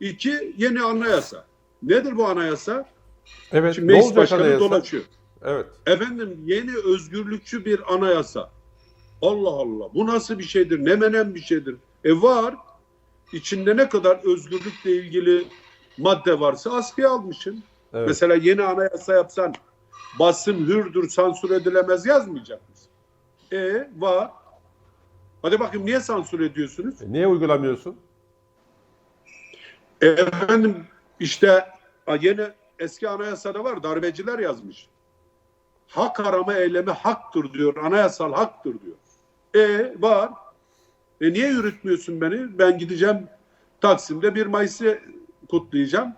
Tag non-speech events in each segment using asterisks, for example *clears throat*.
İki, yeni anayasa. Nedir bu anayasa? Evet. Şimdi meclis başkanı anayasa? dolaşıyor. Evet. Efendim yeni özgürlükçü bir anayasa. Allah Allah. Bu nasıl bir şeydir? Ne menen bir şeydir? E var. İçinde ne kadar özgürlükle ilgili madde varsa askıya almışsın. Evet. Mesela yeni anayasa yapsan basın hürdür, sansür edilemez yazmayacak mısın? E var. Hadi bakayım niye sansür ediyorsunuz? E, Niye uygulamıyorsun? Efendim işte yeni eski anayasada var darbeciler yazmış. Hak arama eylemi haktır diyor. Anayasal haktır diyor. E var. E niye yürütmüyorsun beni? Ben gideceğim Taksim'de 1 Mayıs'ı kutlayacağım.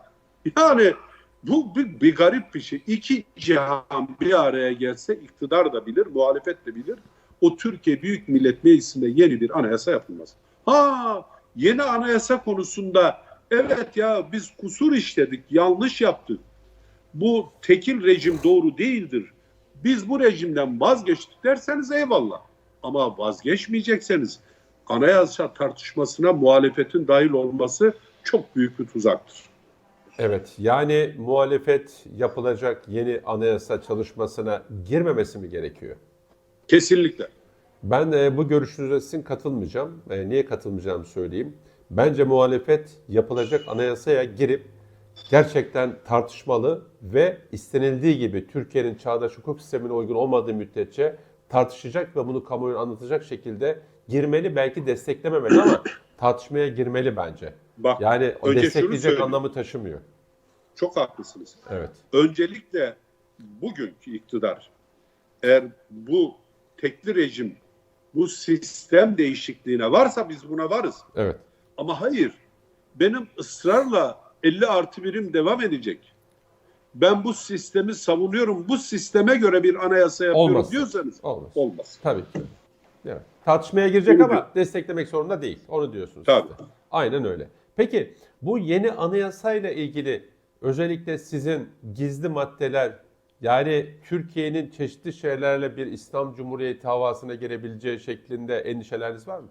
Yani bu bir, bir garip bir şey. İki cihan bir araya gelse iktidar da bilir, muhalefet de bilir. O Türkiye Büyük Millet Meclisi'nde yeni bir anayasa yapılmaz. Ha yeni anayasa konusunda evet ya biz kusur işledik, yanlış yaptık. Bu tekil rejim doğru değildir. Biz bu rejimden vazgeçtik derseniz eyvallah. Ama vazgeçmeyecekseniz anayasa tartışmasına muhalefetin dahil olması çok büyük bir tuzaktır. Evet. Yani muhalefet yapılacak yeni anayasa çalışmasına girmemesi mi gerekiyor? Kesinlikle. Ben e, bu görüşünüze sizin katılmayacağım. E, niye katılmayacağımı söyleyeyim. Bence muhalefet yapılacak anayasaya girip gerçekten tartışmalı ve istenildiği gibi Türkiye'nin çağdaş hukuk sistemine uygun olmadığı müddetçe tartışacak ve bunu kamuoyuna anlatacak şekilde girmeli belki desteklememeli ama *clears throat* tartışmaya girmeli bence. Bak Yani o destekleyecek anlamı taşımıyor. çok haklısınız. Evet. Öncelikle bugünkü iktidar eğer bu tekli rejim bu sistem değişikliğine varsa biz buna varız. Evet. Ama hayır benim ısrarla 50 artı birim devam edecek. Ben bu sistemi savunuyorum. Bu sisteme göre bir anayasa yapıyorum Olmaz. diyorsanız Olmaz. olmaz. Tabii ki. Evet. Tartışmaya girecek Bunu ama desteklemek zorunda değil. Onu diyorsunuz. Tabii. siz de. Aynen öyle. Peki bu yeni anayasayla ilgili özellikle sizin gizli maddeler yani Türkiye'nin çeşitli şeylerle bir İslam Cumhuriyeti havasına girebileceği şeklinde endişeleriniz var mı?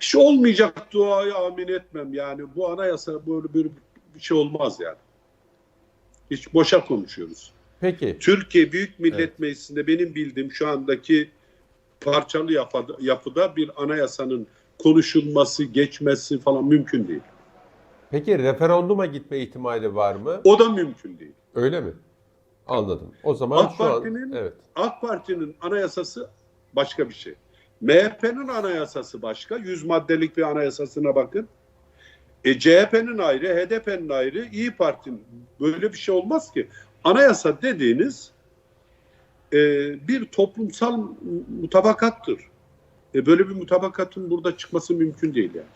Hiç olmayacak duayı amin etmem yani. Bu anayasa böyle bir, bir şey olmaz yani. Hiç boşa konuşuyoruz. Peki. Türkiye Büyük Millet Evet. Meclisi'nde benim bildiğim şu andaki parçalı yapıda, yapıda bir anayasanın konuşulması, geçmesi falan mümkün değil. Peki referanduma gitme ihtimali var mı? O da mümkün değil. Öyle mi? Anladım. O zaman AK şu an Parti'nin- evet. AK Parti'nin anayasası başka bir şey. MHP'nin anayasası başka. 100 maddelik bir anayasasına bakın. E, CHP'nin ayrı, HDP'nin ayrı, İyi Parti'nin böyle bir şey olmaz ki. Anayasa dediğiniz e, bir toplumsal mutabakattır. E, böyle bir mutabakatın burada çıkması mümkün değil yani.